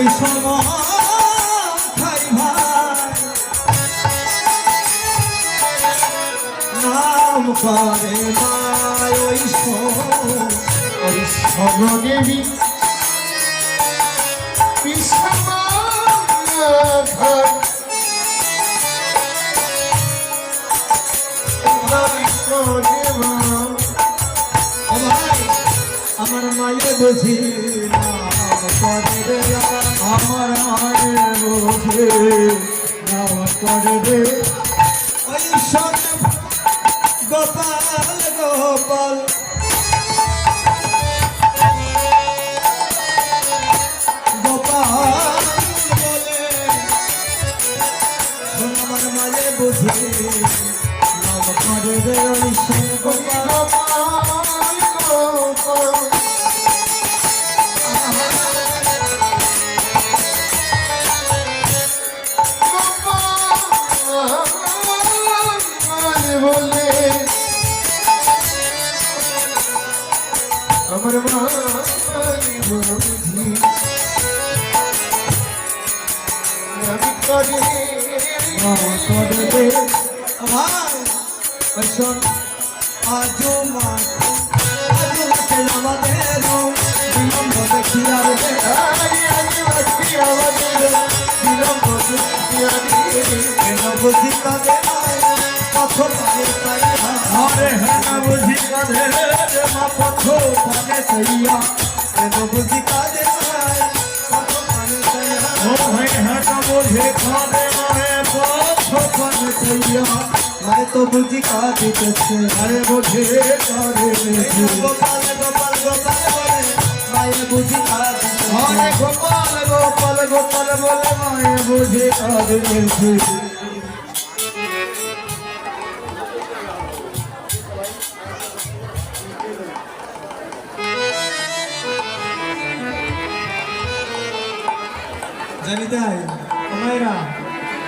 বিষম খাই নাম করে ওই ওই দেবী আমার মায়ের বুঝি নাম করে আমার মায়ের বোঝে নাম করে রে ওই সব গোপাল গোপাল গোপাল গোপাল। আমার মা বুঝি আমি করে বিলম্ব দেখি আর তাই আরে হ্যাঁ না বুঝি কাঁধে রে মা পথ পানে সইয়া। কেন বুঝি তাই ও ভাই হ্যাঁ না বুঝি কাঁধে মায়ে পথ পানে সইয়া। মায় তো বুঝি কাঁদিতেছে আরে বুঝে কাঁধে গোপাল গোপাল গোপাল বলে মায়ের বুঝি কাঁদিতেছে। আরে গোপাল গোপাল গোপাল বলে, মায়ে বুঝে কাঁধে জানি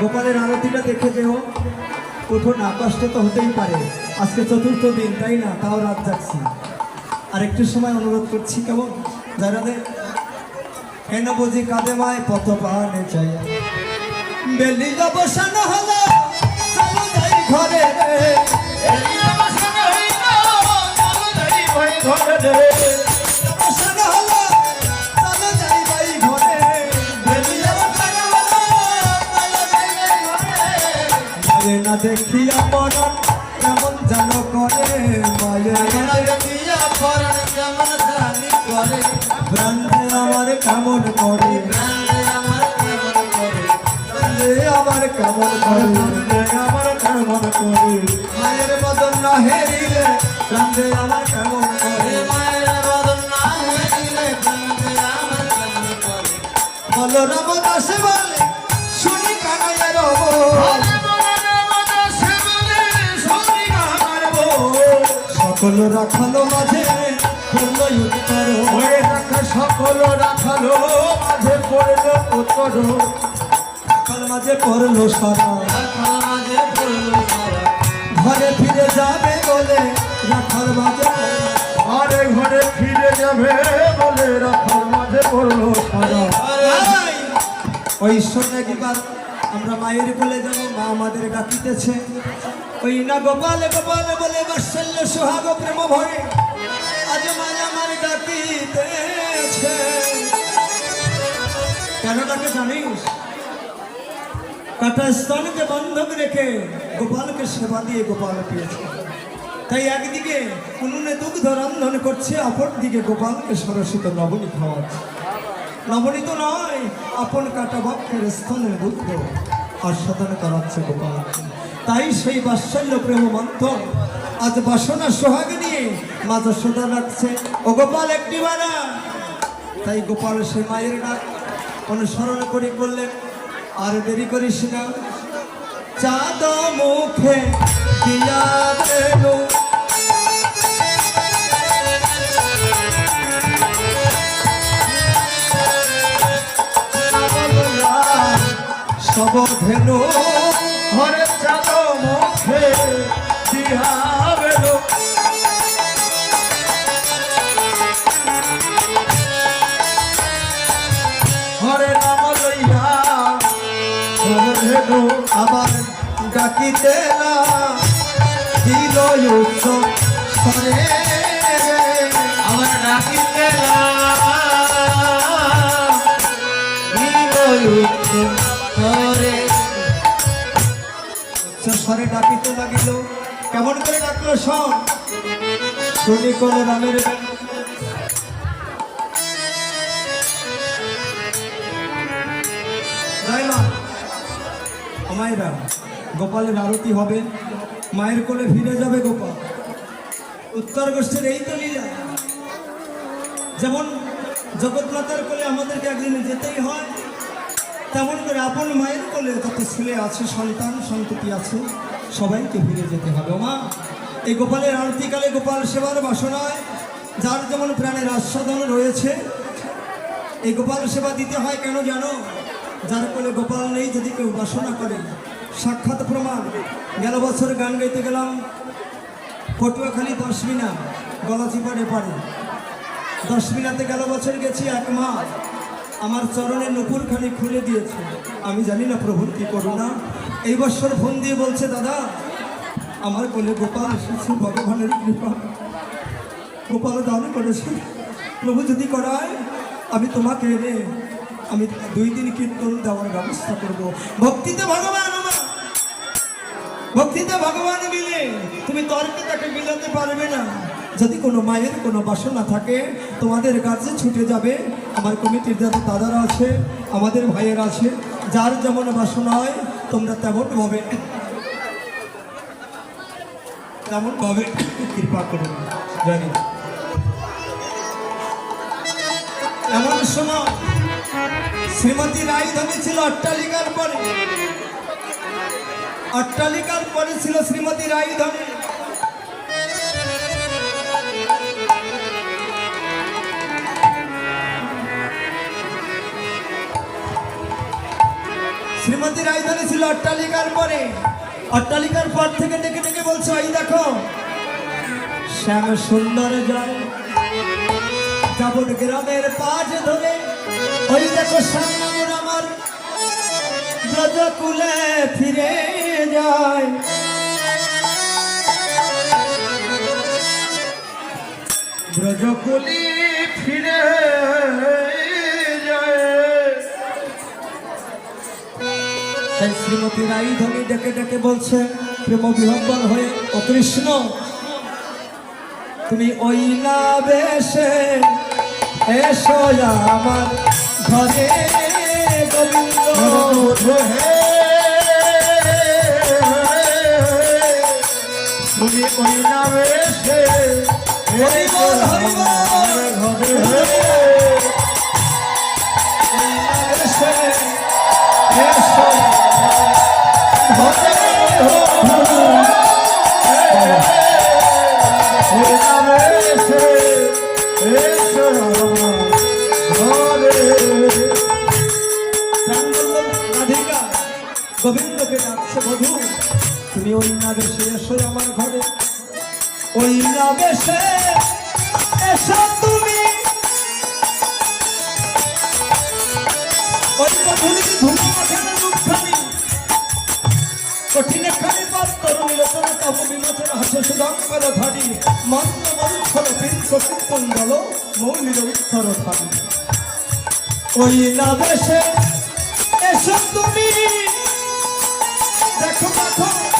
গোপালের আরতিটা দেখে যেও। কঠোর না তো হতেই পারে। আজকে চতুর্থ দিন, তাই না? তাও রাত যাচ্ছি আর একটু সময় অনুরোধ করছি, কেমন? যারা কেন বুঝি কাঁদে মায় পথ পানে চাই। বেলি অবসান হলো যাই ঘরে না দেখিয়া মরণ কেমন যেন করে মায়ে। না দেখিয়া প্রাণে আমার কেমন করে? প্রাণে আমার কেমন করে? আমার কেমন করে? মায়ের বদন না হেরিলে প্রাণে আমার কেমন করে? বলরাম দাস বলে, শুনি কানাইয়ের সকল রাখালো মাঝে করল উত্তর। হয়ে রাখা সকল রাখালো মাঝে পড়ল উত্তর। রাখাল মাঝে করল সারা রাখাল মাঝে পড়ল সারা ঘরে ফিরে যাবে বলে রাখাল মাঝে। ঘরে ঘরে ফিরে যাবে বলে রাখাল মাঝে পড়ল সারা! ওই শোনে একবার আমরা মায়ের কোলে যাব মা আমাদের ডাকিতেছে। ওই না গোপাল গোপাল বলে বাৎসল্য সোহাগ প্রেম ভরে। আজ মা আমার ডাকিতেছে। কেন ডাকে জানিস? কাটা স্তনকে বন্ধক রেখে গোপালকে সেবা দিয়ে গোপাল পেয়েছে। তাই একদিকে উনুনে দুগ্ধ রন্ধন করছে, অপরদিকে গোপালকে সরসিত নবনী খাওয়াচ্ছে নবনীত নয়, আপন কাটা বক্ষের স্তনের দুঃখ আস্বাদন করাচ্ছে গোপাল তাই সেই বাৎসল্য প্রেম মন্থন। আজ বাসনা সোহাগ নিয়ে মা যশোদা রাখছে। ও গোপাল একটি বানা তাই গোপাল সে মায়ের ডাক অনুসরণ করে বললেন, আর দেরি করিস না। চাঁদ মুখে সব ধেনু উচ্চ আমার ডাকিতে করে উচ্চ স্বরে ডাকিতে লাগিল। কেমন করে ডাকলো শোন শুনি কোন রামের মা গোপালের আরতি হবে। মায়ের কোলে ফিরে যাবে গোপাল। উত্তর গোষ্ঠীর এই তো লীলা। যেমন জগৎমাতার কোলে আমাদেরকে একদিন যেতেই হয়, তেমন করে আপন মায়ের কোলে যত ছেলে আছে, সন্তান, সন্ততি আছে, সবাইকে ফিরে যেতে হবে। মা এই গোপালের আরতিকালে গোপাল সেবার বাসনায়, যার যেমন প্রাণের আস্বাদন রয়েছে, এই গোপাল সেবা দিতে হয় কেন জানো? যার কোলে গোপাল নেই যদি কেউ বাসনা করে সাক্ষাৎ প্রমাণ। গেল বছর গান গাইতে গেলাম। পটুয়াখালী দশ মিনা গলাচিপাড়ে পারে দশ মিনাতে গেল বছর গেছি এক মাস। আমার চরণে নুপুরখানি খুলে দিয়েছে। আমি জানি না প্রভুর কি করুণা। এই বছর ফোন দিয়ে বলছে, দাদা, আমার কোলে গোপাল এসেছে, ভগবানের কৃপা। গোপাল দান করেছে। প্রভু যদি করায়, আমি তোমাকে এনে, আমি দুই দিন কীর্তন দেওয়ার ব্যবস্থা করব। ভক্তিতে ভগবান ভক্তিতে ভগবান মিলে, তুমি তর্কে তাকে মিলাতে পারবে না। যদি কোনো মায়ের কোনো বাসনা থাকে, তোমাদের কাছে ছুটে যাবে। আমার কমিটির যত দাদারা আছে, আমাদের ভাইয়ের আছে, যার যেমন বাসনা হয়, তোমরা তেমন ভাবে তেমন ভাবে কৃপা করুন জানি। এমন সময় শ্রীমতী রায়ধনী ছিল অট্টালিকার পরে। অট্টালিকার পরে ছিল শ্রীমতী রায়ধনী শ্রীমতী রায়ধনী ছিল অট্টালিকার পরে। অট্টালিকার পর থেকে ডেকে ডেকে বলছে, এই দেখো, শ্যাম সুন্দর জয়। যাবন গ্রামের পাশ ধরে, ওই দেখো সামনে আমার ব্রজকুলে ফিরে। যায়। ব্রজকুলি ফিরে তাই শ্রীমতী ধনী ডেকে ডেকে বলছে, প্রেম বিহম্বল হয়ে, ও কৃষ্ণ, তুমি ওই না বেশে এসো আমার ঘরে। গোবিন্দ ঘুরে কই না বেশে হরি বল গোবিন্দকে ডাকছে বধূ। তুমি ওই না বেশে এসো আমার ঘরে। ওই না বেশে এসো তুমি। ওই মধুরী ধুলি মাথানে মুখখানি কঠিন খানি পাত্র নিরতন তব বিমোচন হাসে দেখো দেখো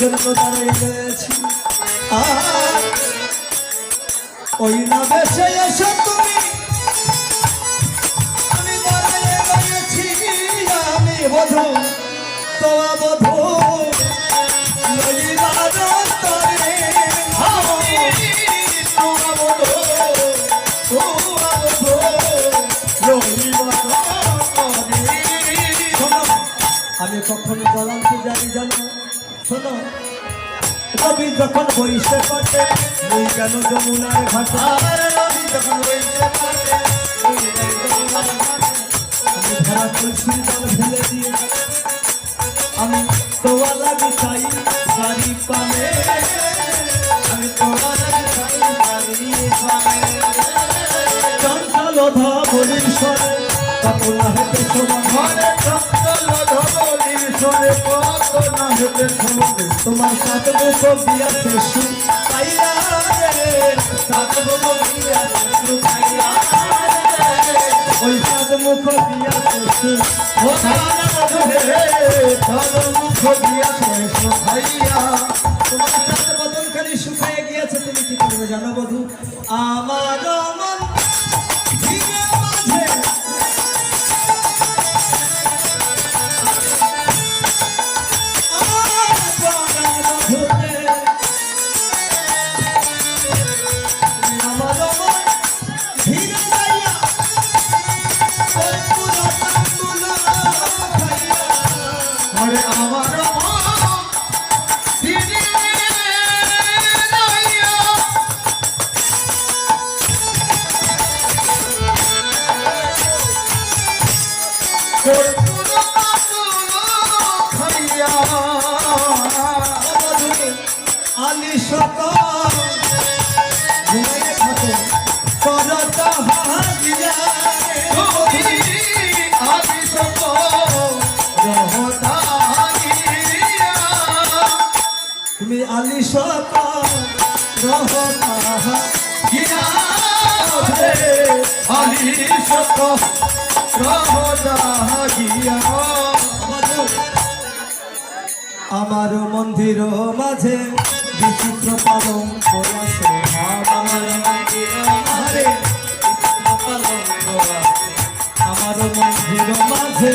জন্য দাঁড়াই রয়েছি। ওই না বেশে এসো তুমি। আমি কখনো বলাতে জানি জানো। শোনো রবি যখন বইসে কাটে ওই কেন যমুনার ঘাটে। রবি যখন যমুনার ঘাটে। আমি ধরা তুলসী জল ফেলে দিয়ে আমি তোয়া লাগি চাই শাড়ি পানে। আমি চঞ্চল ধা বলির স্বরে ঘরে কত না হেতে তোমার সাত মুখ দিয়াছে সু পাইলা রে, সাত মুখ দিয়াছে সু পাইলা রে। ওই সাত মুখ দিয়াছে সু তোমার সাত বদন খালি শুকায় গিয়েছে, তুমি কি করবে জানো বধু? আমার আলি ঘুমাইয়ে থাকো। করতা হাজিয়া তুমি আলি সকাল রহতা আমার মন্দির মাঝে বিচিত্র আমার মন্দির মাঝে আমার মন্দির মাঝে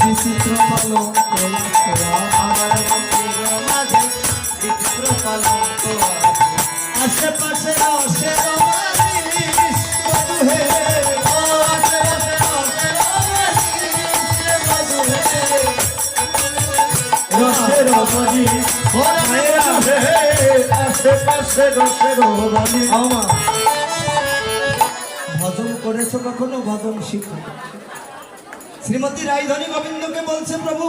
বিচিত্র পালন করেছে আমার মন্দির মাঝে বিচিত্র পালন আশেপাশে রসে রসের বাণী ভজন করেছ কখনো? ভজন শিখো। শ্রীমতী রায়ধনী গোবিন্দকে বলছে প্রভু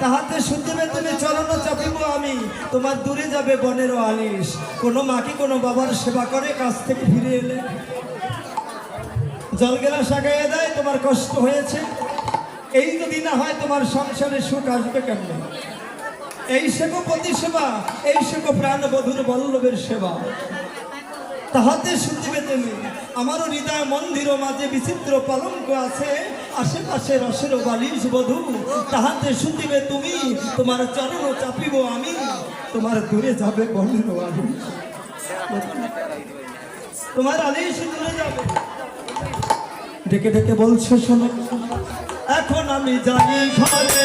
তাহাতে শুনতে তুমি চরণ চাপিব আমি। তোমার দূরে যাবে বনের আলিস কোনো মাকে কোনো বাবার সেবা করে কাছ থেকে ফিরে এলে? জল গেলা সাগাইয়ে দেয় তোমার কষ্ট হয়েছে। এই যদি না হয় তোমার সংসারে সুখ আসবে কেমন? এই সেবা পতি সেবা, এই সেবা প্রাণ বধুর বল্লভের সেবা। তাহাতে শুনবে তুমি, আমারও হৃদয় মন্দির মাঝে বিচিত্র পালঙ্ক আছে, আশেপাশে রসের বালিশ বধু, তাহাতে শুনবে তুমি, তোমার চরণ চাপিব আমি, তোমার দূরে যাবে বনের আলিশ তোমার আলিশ দূরে যাবে। ডেকে ডেকে বলছো শোনো, এখন আমি জানি ঘরে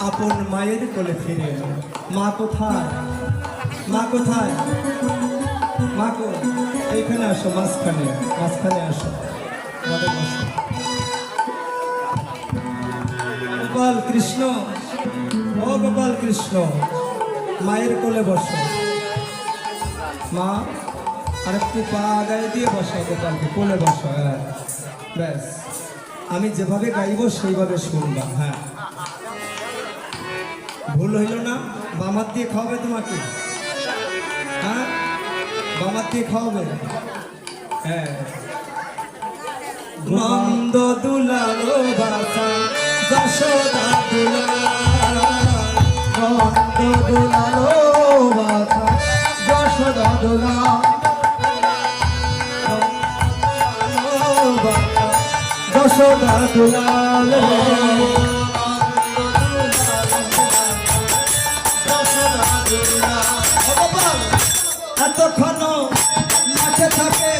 আপন মায়ের কোলে ফিরে মা কোথায়? মা কোথায়? মা কো? এইখানে আসো, মাঝখানে মাঝখানে আসো। গোপাল কৃষ্ণ, ও গোপাল কৃষ্ণ, মায়ের কোলে বসো। মা আর একটু পা আগায় দিয়ে বসো গোপালকে, কোলে বসো হ্যাঁ। ব্যাস। আমি যেভাবে গাইবো সেইভাবে শুনবা হ্যাঁ। ভুল হইল না বামার দিয়ে খাওয়াবে তোমাকে। হ্যাঁ? বামার দিয়ে খাওয়াবে? হ্যাঁ। নন্দ দুলালো বাসা যশোদা দুলাল। নন্দ দুলালো বাসা যশোদা দুলা যশোদা দুলাল। এতক্ষণ মাঠে থাকে।